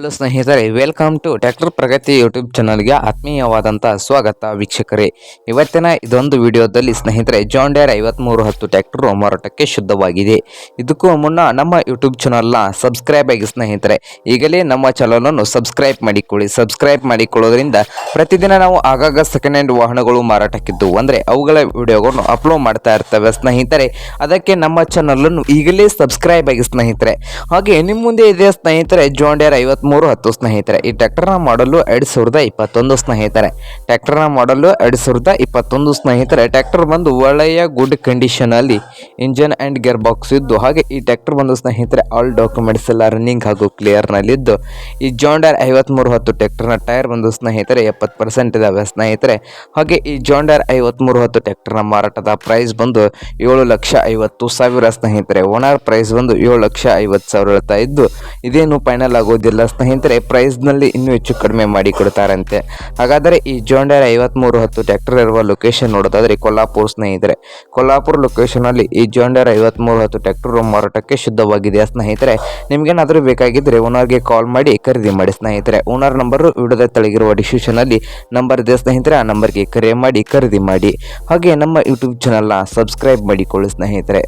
Hello ಸ್ನೇಹಿತರೆ welcome to tractor Pragati YouTube ಚಾನಲ್ಗೆ ಆತ್ಮೀಯವಾದಂಥ ಸ್ವಾಗತ ವೀಕ್ಷಕರೇ. ಇವತ್ತಿನ ಇದೊಂದು ವಿಡಿಯೋದಲ್ಲಿ ಸ್ನೇಹಿತರೆ ಜಾನ್ ಡೇರ್ ಐವತ್ತ್ಮೂರು ಹತ್ತು ಟ್ರ್ಯಾಕ್ಟರ್ ಮಾರಾಟಕ್ಕೆ ಶುದ್ಧವಾಗಿದೆ. ಇದಕ್ಕೂ ಮುನ್ನ ನಮ್ಮ ಯೂಟ್ಯೂಬ್ ಚಾನಲ್ನ ಸಬ್ಸ್ಕ್ರೈಬ್ ಆಗಿ ಸ್ನೇಹಿತರೆ, ಈಗಲೇ ನಮ್ಮ ಚಾನಲನ್ನು ಸಬ್ಸ್ಕ್ರೈಬ್ ಮಾಡಿಕೊಳ್ಳಿ. ಸಬ್ಸ್ಕ್ರೈಬ್ ಮಾಡಿಕೊಳ್ಳೋದ್ರಿಂದ ಪ್ರತಿದಿನ ನಾವು ಆಗಾಗ ಸೆಕೆಂಡ್ ಹ್ಯಾಂಡ್ ವಾಹನಗಳು ಮಾರಾಟಕ್ಕಿದ್ದು. ಅಂದರೆ ಅವುಗಳ ವಿಡಿಯೋಗಳನ್ನು ಅಪ್ಲೋಡ್ ಮಾಡ್ತಾ ಇರ್ತವೆ ಸ್ನೇಹಿತರೆ. ಅದಕ್ಕೆ ನಮ್ಮ ಚಾನಲನ್ನು ಈಗಲೇ ಸಬ್ಸ್ಕ್ರೈಬ್ ಆಗಿ ಸ್ನೇಹಿತರೆ. ಹಾಗೆ ನಿಮ್ಮ ಮುಂದೆ ಇದೆ ಸ್ನೇಹಿತರೆ ಜಾಂಡೇರ್ ಐವತ್ಮೂರು ಹತ್ತು ಸ್ನೇಹಿತರೆ. ಈ ಟ್ರ್ಯಾಕ್ಟರ್ನ ಮಾಡಲು ಎರಡು ಸಾವಿರದ ಇಪ್ಪತ್ತೊಂದು ಸ್ನೇಹಿತರೆ. ಟ್ಯಾಕ್ಟರ್ನ ಮಾಡಲು ಎರಡು ಸಾವಿರದ ಇಪ್ಪತ್ತೊಂದು ಸ್ನೇಹಿತರೆ. ಟ್ಯಾಕ್ಟರ್ ಬಂದು ಒಳ್ಳೆಯ ಗುಡ್ ಕಂಡೀಷನಲ್ಲಿ ಇಂಜನ್ ಆ್ಯಂಡ್ ಗೇರ್ ಬಾಕ್ಸ್ ಇದ್ದು, ಹಾಗೆ ಈ ಟ್ರ್ಯಾಕ್ಟರ್ ಬಂದು ಸ್ನೇಹಿತರೆ ಆಲ್ ಡಾಕ್ಯುಮೆಂಟ್ಸ್ ಎಲ್ಲ ರನ್ನಿಂಗ್ ಹಾಗೂ ಕ್ಲಿಯರ್ನಲ್ಲಿದ್ದು ಈ ಜಾಂಡರ್ ಐವತ್ತ್ಮೂರು ಹತ್ತು ಟ್ಯಾಕ್ಟರ್ನ ಟೈರ್ ಬಂದು ಸ್ನೇಹಿತರೆ, ಎಪ್ಪತ್ತು ಪರ್ಸೆಂಟ್ ಇದ್ದಾವೆ ಸ್ನೇಹಿತರೆ. ಹಾಗೆ ಈ ಜಾಂಡರ್ ಐವತ್ತ್ಮೂರು ಹತ್ತು ಟ್ಯಾಕ್ಟರ್ನ ಮಾರಾಟದ ಪ್ರೈಸ್ ಬಂದು ಏಳು ಲಕ್ಷ ಐವತ್ತು ಸಾವಿರ ಸ್ನೇಹಿತರೆ. ಓನರ್ ಪ್ರೈಸ್ ಬಂದು ಏಳು ಲಕ್ಷ ಐವತ್ತು ಸಾವಿರ ಇದ್ದು, ಇದೇನು ಫೈನಲ್ ಆಗೋದಿಲ್ಲ ಸ್ನೇಹಿತರೆ, ಪ್ರೈಸ್ನಲ್ಲಿ ಇನ್ನೂ ಹೆಚ್ಚು ಕಡಿಮೆ ಮಾಡಿ ಕೊಡ್ತಾರಂತೆ ಹಾಗಾದರೆ ಈ ಜಾಂಡರ್ ಐವತ್ಮೂರು ಹತ್ತು ಟ್ರ್ಯಾಕ್ಟರ್ ಇರುವ ಲೊಕೇಶನ್ ನೋಡೋದಾದರೆ ಕೊಲ್ಲಾಪುರ ಸ್ನೇಹಿತರೆ. ಕೊಲ್ಲಾಪುರ ಲೊಕೇಶನಲ್ಲಿ ಈ ಜಾಂಡರ್ ಐವತ್ಮೂರು ಹತ್ತು ಟ್ರ್ಯಾಕ್ಟರ್ ಮಾರಾಟಕ್ಕೆ ಶುದ್ಧವಾಗಿದೆ. ಸ್ನೇಹಿತರೆ, ನಿಮಗೇನಾದರೂ ಬೇಕಾಗಿದ್ದರೆ ಓನರ್ಗೆ ಕಾಲ್ ಮಾಡಿ ಖರೀದಿ ಮಾಡಿ ಸ್ನೇಹಿತರೆ. ಓನರ್ ನಂಬರು ವಿಡಿಯೋದ ತೆಳಗಿರುವ ಡಿಸ್ಕ್ರಿಪ್ಷನಲ್ಲಿ ನಂಬರ್ ಇದೆ ಸ್ನೇಹಿತರೆ, ಆ ನಂಬರ್ಗೆ ಕರೆ ಮಾಡಿ ಖರೀದಿ ಮಾಡಿ. ಹಾಗೆ ನಮ್ಮ ಯೂಟ್ಯೂಬ್ ಚಾನಲ್ನ ಸಬ್ಸ್ಕ್ರೈಬ್ ಮಾಡಿಕೊಳ್ಳಿ ಸ್ನೇಹಿತರೆ.